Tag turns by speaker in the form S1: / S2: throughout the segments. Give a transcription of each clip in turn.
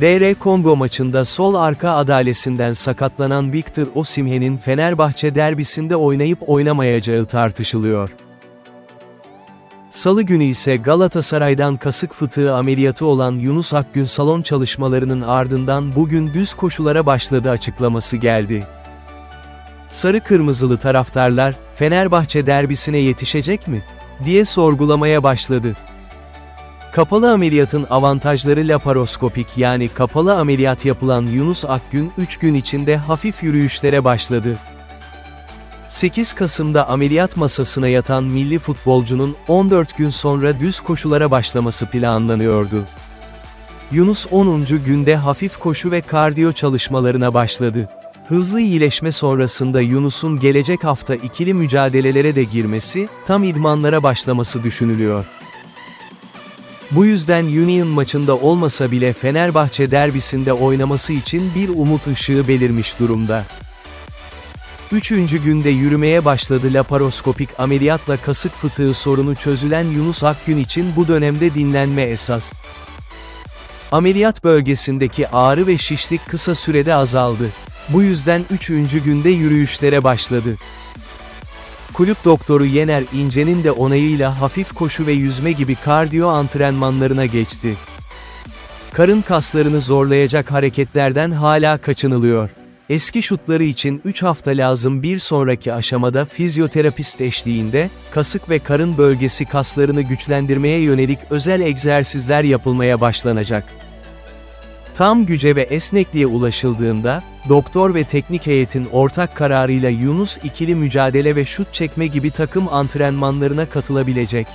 S1: DR Kongo maçında sol arka adalesinden sakatlanan Victor Osimhen'in Fenerbahçe derbisinde oynayıp oynamayacağı tartışılıyor. Salı günü ise Galatasaray'dan kasık fıtığı ameliyatı olan Yunus Akgün salon çalışmalarının ardından bugün düz koşulara başladı açıklaması geldi. Sarı kırmızılı taraftarlar, Fenerbahçe derbisine yetişecek mi? diye sorgulamaya başladı. Kapalı ameliyatın avantajları laparoskopik yani kapalı ameliyat yapılan Yunus Akgün 3 gün içinde hafif yürüyüşlere başladı. 8 Kasım'da ameliyat masasına yatan milli futbolcunun 14 gün sonra düz koşulara başlaması planlanıyordu. Yunus 10. günde hafif koşu ve kardiyo çalışmalarına başladı. Hızlı iyileşme sonrasında Yunus'un gelecek hafta ikili mücadelelere de girmesi, tam idmanlara başlaması düşünülüyor. Bu yüzden Union maçında olmasa bile Fenerbahçe derbisinde oynaması için bir umut ışığı belirmiş durumda. Üçüncü günde yürümeye başladı laparoskopik ameliyatla kasık fıtığı sorunu çözülen Yunus Akgün için bu dönemde dinlenme esas. Ameliyat bölgesindeki ağrı ve şişlik kısa sürede azaldı. Bu yüzden üçüncü günde yürüyüşlere başladı. Kulüp doktoru Yener İnce'nin de onayıyla hafif koşu ve yüzme gibi kardiyo antrenmanlarına geçti. Karın kaslarını zorlayacak hareketlerden hala kaçınılıyor. Eski şutları için 3 hafta lazım bir sonraki aşamada fizyoterapist eşliğinde, kasık ve karın bölgesi kaslarını güçlendirmeye yönelik özel egzersizler yapılmaya başlanacak. Tam güce ve esnekliğe ulaşıldığında, doktor ve teknik heyetin ortak kararıyla Yunus ikili mücadele ve şut çekme gibi takım antrenmanlarına katılabilecek.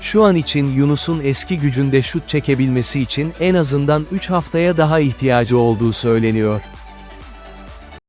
S1: Şu an için Yunus'un eski gücünde şut çekebilmesi için en azından 3 haftaya daha ihtiyacı olduğu söyleniyor.